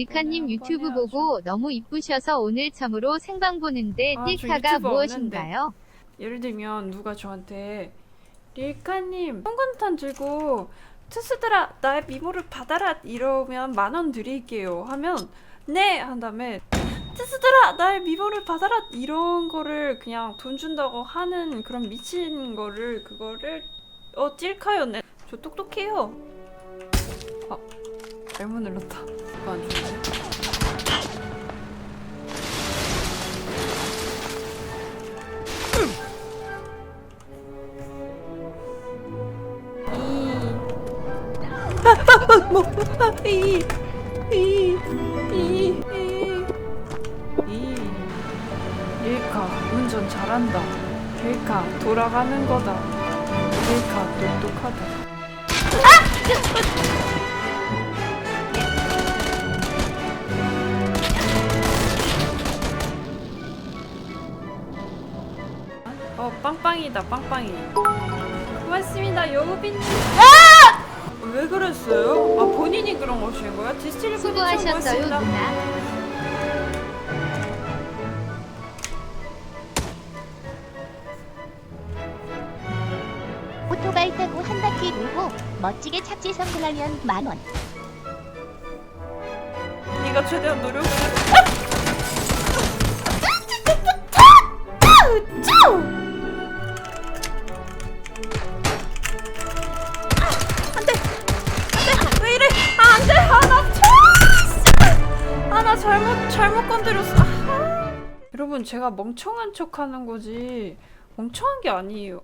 밀카님 유튜브 보고 너무 이쁘셔서 오늘 처음으로 생방 보는데 아, 저 띨카가 유튜브 무엇인가요? 예를 들면 누가 저한테 릴카님 성건탄 들고 트스들아 나의 미모를 받아라 이러면 만 원 드릴게요 하면 네! 한 다음에 트스들아 나의 미모를 받아라 이런 거를 그냥 돈 준다고 하는 그런 미친 거를 그거를 어 찔카요. 네저 똑똑해요. 아 잘못 눌렀다 안 좋은데 뭐. 릴카, 운전 잘한다. 릴카, 돌아가는 거다. 릴카, 똑똑하다. 어, 빵빵이다, 빵빵이. 고맙습니다, 여우빈님. 왜 그랬어요? 아 본인이 그런 거신 거야? 디스틸리 수고하셨어요 누나. 오토바이 타고 한 바퀴 돌고 멋지게 착지 성공하면 만 원. 네가 최대한 노력. 안돼, 잘못 건드렸어. 아. 여러분 제가 멍청한 척하는 거지 멍청한 게 아니에요.